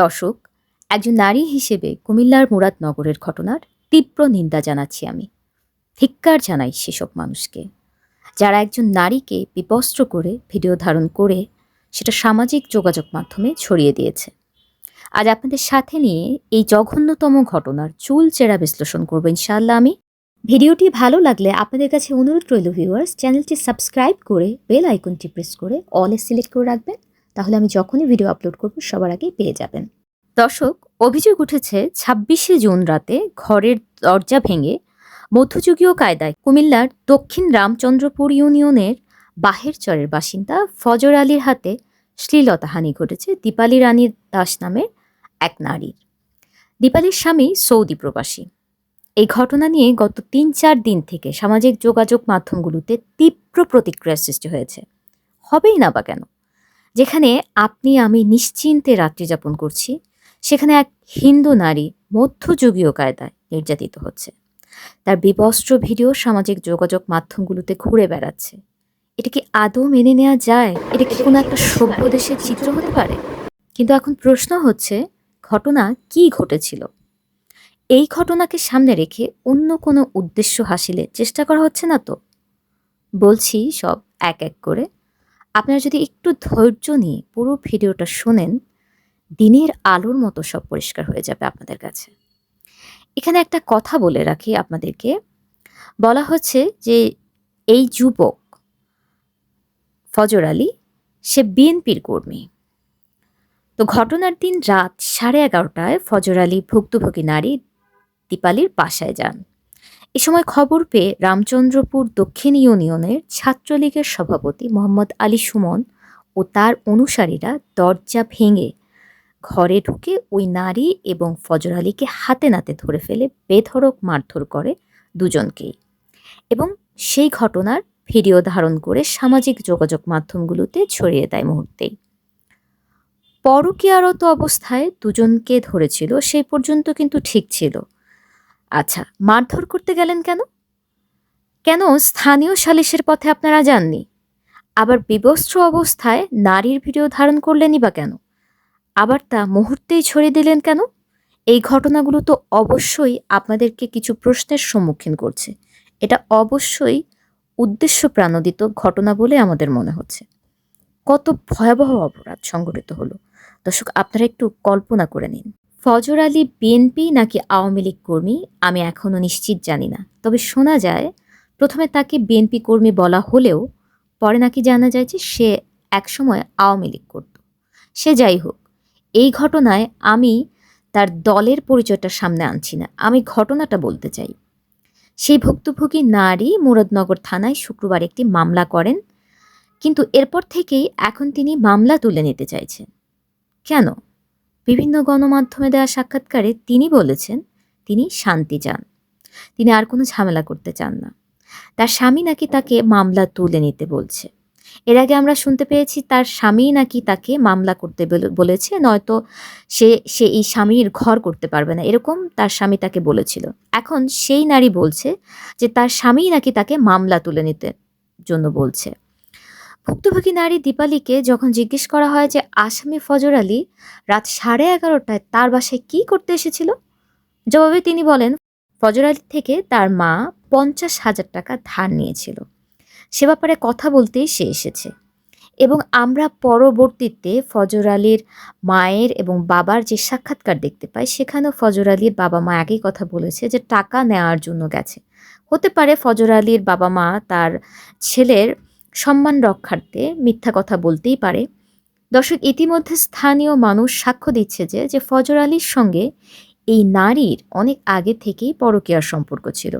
দর্শক, একজন নারী হিসেবে কুমিল্লার মুরাদনগরের ঘটনার তীব্র নিন্দা জানাচ্ছি আমি। ধিক্কার জানাই সেসব মানুষকে। যারা একজন নারীকে বিবস্ত্র করে, ভিডিও ধারণ করে, সেটা সামাজিক যোগাযোগ মাধ্যমে ছড়িয়ে দিয়েছে। আজ আপনাদের সাথে নিয়ে এই জঘন্যতম ঘটনার চুল চেরা বিশ্লেষণ করব ইনশাআল্লাহ আমি। ভিডিওটি ভালো লাগলে আপনাদের কাছে অনুরোধ রইল ভিউয়ার্স চ্যানেলটি সাবস্ক্রাইব করে বেল আইকনটি প্রেস করে অলে সিলেক্ট করে রাখবেন। তাহলে আমি যখনই ভিডিও আপলোড করব, সবার আগেই পেয়ে যাবেন। দর্শক, অভিযোগ উঠেছে, ছাব্বিশে জুন রাতে ঘরের দরজা ভেঙে মধ্যযুগীয় কায়দায় কুমিল্লার দক্ষিণ রামচন্দ্রপুর ইউনিয়নের বাহের চরের বাসিন্দা ফজর আলীর হাতে শ্লীলতাহানি ঘটেছে দীপালি রানী দাস নামের এক নারীর। দীপালির স্বামী সৌদি প্রবাসী। এই ঘটনা নিয়ে গত তিন চার দিন থেকে সামাজিক যোগাযোগ মাধ্যমগুলোতে তীব্র প্রতিক্রিয়ার সৃষ্টি হয়েছে। হবেই না বা কেন? যেখানে আপনি, আমি নিশ্চিন্তে রাত্রি যাপন করছি, সেখানে এক হিন্দু নারী মধ্যযুগীয় কায়দায় নির্যাতিত হচ্ছে। তার বিবস্ত্র ভিডিও সামাজিক যোগাযোগ মাধ্যমগুলোতে ঘুরে বেড়াচ্ছে। এটা কি আদৌ মেনে নেওয়া যায়? এটা কি কোনো একটা সভ্য দেশের চিত্র হতে পারে? কিন্তু এখন প্রশ্ন হচ্ছে, ঘটনা কি ঘটেছিল? এই ঘটনাকে সামনে রেখে অন্য কোনো উদ্দেশ্য হাসিলে চেষ্টা করা হচ্ছে না তো? বলছি সব এক এক করে। আপনারা যদি একটু ধৈর্য নিয়ে পুরো ভিডিওটা শোনেন, দিনের আলোর মতো সব পরিষ্কার হয়ে যাবে আপনাদের কাছে। এখানে একটা কথা বলে রাখি আপনাদেরকে। বলা হচ্ছে যে এই যুবক ফজর আলী, সে বিএনপির কর্মী। তো ঘটনার দিন রাত সাড়ে এগারোটায় ফজর আলী ভুক্তভোগী নারী দীপালির বাসায় যান। এ সময় খবর পেয়ে রামচন্দ্রপুর দক্ষিণ ইউনিয়নের ছাত্রলীগের সভাপতি মোহাম্মদ আলী সুমন ও তার অনুসারীরা দরজা ভেঙে ঘরে ঢুকে ওই নারী এবং ফজর আলীকে হাতে নাতে ধরে ফেলে বেধড়ক মারধর করে দুজনকেই এবং সেই ঘটনার ভিডিও ধারণ করে সামাজিক যোগাযোগ মাধ্যমগুলোতে ছড়িয়ে দেয় মুহূর্তেই। পরকীয়ারত অবস্থায় দুজনকে ধরেছিল, সেই পর্যন্ত কিন্তু ঠিক ছিল। আচ্ছা মারধর করতে গেলেন কেন? কেন স্থানীয় সালিশের পথে আপনারা যাননি? আবার বিবস্ত্র অবস্থায় নারীর ভিডিও ধারণ করলেনই বা কেন? আবার তা মুহূর্তেই ছড়িয়ে দিলেন কেন? এই ঘটনাগুলো তো অবশ্যই আপনাদেরকে কিছু প্রশ্নের সম্মুখীন করছে। এটা অবশ্যই উদ্দেশ্য প্রাণোদিত ঘটনা বলে আমাদের মনে হচ্ছে। কত ভয়াবহ অপরাধ সংঘটিত হলো। দর্শক, আপনারা একটু কল্পনা করে নিন। ফজর আলী বিএনপি নাকি আওয়ামী লীগ কর্মী, আমি এখনও নিশ্চিত জানি না। তবে শোনা যায়, প্রথমে তাকে বিএনপি কর্মী বলা হলেও পরে নাকি জানা যায় যে সে একসময় আওয়ামী লীগ করত। সে যাই হোক, এই ঘটনায় আমি তার দলের পরিচয়টা সামনে আনছি না। আমি ঘটনাটা বলতে চাই। সেই ভুক্তভোগী নারী মুরাদনগর থানায় শুক্রবার একটি মামলা করেন, কিন্তু এরপর থেকেই এখন তিনি মামলা তুলে নিতে চাইছেন। কেন? বিভিন্ন গণমাধ্যমে দেওয়া সাক্ষাৎকারে তিনি বলেছেন, তিনি শান্তি চান। তিনি আর কোনো ঝামেলা করতে চান না। তার স্বামী নাকি তাকে মামলা তুলে নিতে বলছে। এর আগে আমরা শুনতে পেয়েছি, তার স্বামী নাকি তাকে মামলা করতে বলেছে, নয়তো সে সে এই স্বামীর ঘর করতে পারবে না। এরকম তার স্বামী তাকে বলেছিল। এখন সেই নারী বলছে যে তার স্বামী নাকি তাকে মামলা তুলে নিতে জন্য বলছে। ভুক্তভোগী নারী দীপালিকে যখন জিজ্ঞেস করা হয় যে, আসামি ফজর আলী রাত সাড়ে এগারোটায় তার বাসায় কি করতে এসেছিল? জবাবে তিনি বলেন, ফজর আলী থেকে তার মা পঞ্চাশ হাজার টাকা ধার নিয়েছিল। সে ব্যাপারে কথা বলতেই সে এসেছে। এবং আমরা পরবর্তীতে ফজর আলীর মায়ের এবং বাবার যে সাক্ষাৎকার দেখতে পাই, সেখানেও ফজর আলীর বাবা মা একই কথা বলেছে যে, টাকা নেওয়ার জন্য গেছে। হতে পারে ফজর আলীর বাবা মা তার ছেলের সম্মান রক্ষার্থে মিথ্যা কথা বলতেই পারে। দর্শক, ইতিমধ্যে স্থানীয় মানুষ সাক্ষ্য দিচ্ছে যে যে ফজর আলীর সঙ্গে এই নারীর অনেক আগে থেকেই পরকীয়ার সম্পর্ক ছিল।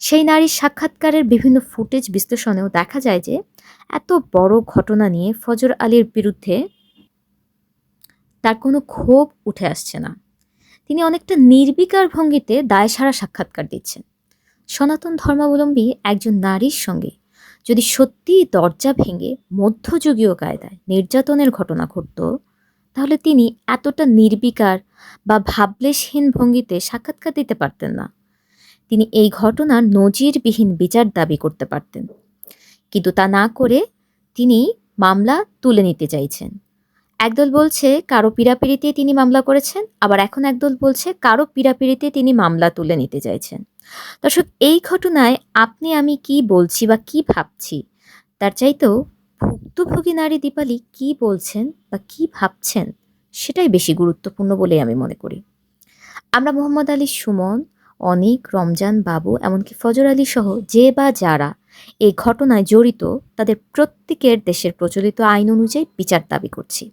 সেই নারীর সাক্ষাৎকারের বিভিন্ন ফুটেজ বিশ্লেষণেও দেখা যায় যে, এত বড় ঘটনা নিয়ে ফজর আলীর বিরুদ্ধে তার কোনো ক্ষোভ উঠে আসছে না। তিনি অনেকটা নির্বিকার ভঙ্গিতে দায়সারা সাক্ষাৎকার দিচ্ছেন। সনাতন ধর্মাবলম্বী একজন নারীর সঙ্গে যদি সত্যিই দরজা ভেঙে মধ্যযুগীয় কায়দায় নির্যাতনের ঘটনা ঘটত, তাহলে তিনি এতটা নির্বিকার বা ভাবলেশহীন ভঙ্গিতে সাক্ষাৎকার দিতে পারতেন না। তিনি এই ঘটনার নজিরবিহীন বিচার দাবি করতে পারতেন। কিন্তু তা না করে তিনি মামলা তুলে নিতে চাইছেন। একদল বলছে, কারও পীড়াপিড়িতে তিনি মামলা করেছেন। আবার এখন একদল বলছে, কারও পীড়াপিড়িতে তিনি মামলা তুলে নিতে চাইছেন। দর্শক, এই ঘটনায় আপনি আমি কি বলছি বা কি ভাবছি, তার চাইতেও ভুক্তভোগী নারী দীপালি কি বলছেন বা কি ভাবছেন, সেটাই বেশি গুরুত্বপূর্ণ বলে আমি মনে করি। আমরা মোহাম্মদ আলী সুমন অনিক, রমজান বাবু, এমনকি ফজর আলী সহ যে বা যারা এই ঘটনায় জড়িত, তাদের প্রত্যেকের দেশের প্রচলিত আইন অনুযায়ী বিচার দাবি করছি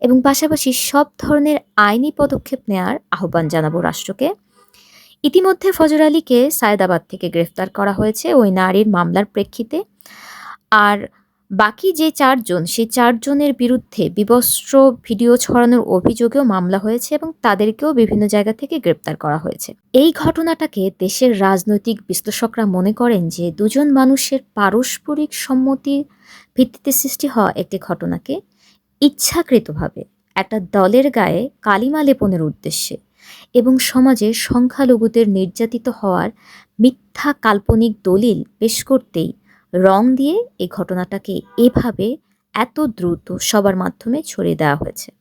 এবং পাশাপাশি সব ধরনের আইনি পদক্ষেপ নেয়ার আহ্বান জানাব রাষ্ট্রকে। ইতিমধ্যে ফজর আলীকে সায়দাবাদ থেকে গ্রেফতার করা হয়েছে ওই নারীর মামলার প্রেক্ষিতে। আর বাকি যে চারজন, সেই চারজনের বিরুদ্ধে বিবস্ত্র ভিডিও ছড়ানোর অভিযোগেও মামলা হয়েছে এবং তাদেরকেও বিভিন্ন জায়গা থেকে গ্রেপ্তার করা হয়েছে। এই ঘটনাটাকে দেশের রাজনৈতিক বিশ্লেষকরা মনে করেন যে দুজন মানুষের পারস্পরিক সম্মতির ভিত্তিতে সৃষ্টি হওয়া একটি ঘটনাকে ইচ্ছাকৃতভাবে একটা দলের গায়ে কালিমা লেপনের উদ্দেশ্যে এবং সমাজে সংখ্যালঘুদের নির্যাতিত হওয়ার মিথ্যা কাল্পনিক দলিল পেশ করতেই রং দিয়ে এই ঘটনাটাকে এভাবে এত দ্রুত সবার মাধ্যমে ছড়িয়ে দেওয়া হয়েছে।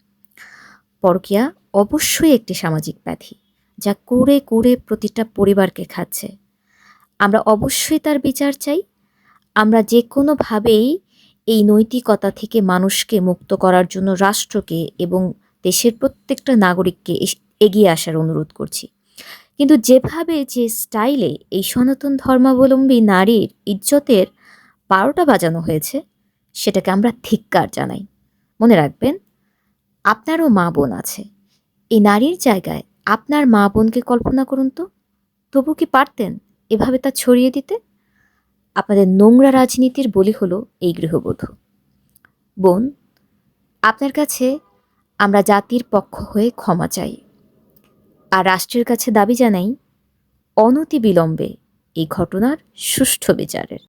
পরকিয়া অবশ্যই একটি সামাজিক ব্যাধি যা করে করে প্রতিটা পরিবারকে খাচ্ছে। আমরা অবশ্যই তার বিচার চাই। আমরা যে কোনোভাবেই এই নৈতিকতা থেকে মানুষকে মুক্ত করার জন্য রাষ্ট্রকে এবং দেশের প্রত্যেকটা নাগরিককে এগিয়ে আসার অনুরোধ করছি। কিন্তু যেভাবে যে স্টাইলে এই সনাতন ধর্মাবলম্বী নারীর ইজ্জতের বারোটা বাজানো হয়েছে, সেটাকে আমরা ধিক্কার জানাই। মনে রাখবেন, আপনারও মা বোন আছে। এই নারীর জায়গায় আপনার মা বোনকে কল্পনা করুন তো। তবু কি পারতেন এভাবে তা ছড়িয়ে দিতে? আপনাদের নোংরা রাজনীতির বলি হলো এই গৃহবধূ। বোন, আপনার কাছে আমরা জাতির পক্ষ হয়ে ক্ষমা চাই। আর রাষ্ট্রের কাছে দাবি জানাই অনতি বিলম্বে এই ঘটনার সুষ্ঠু বিচারের।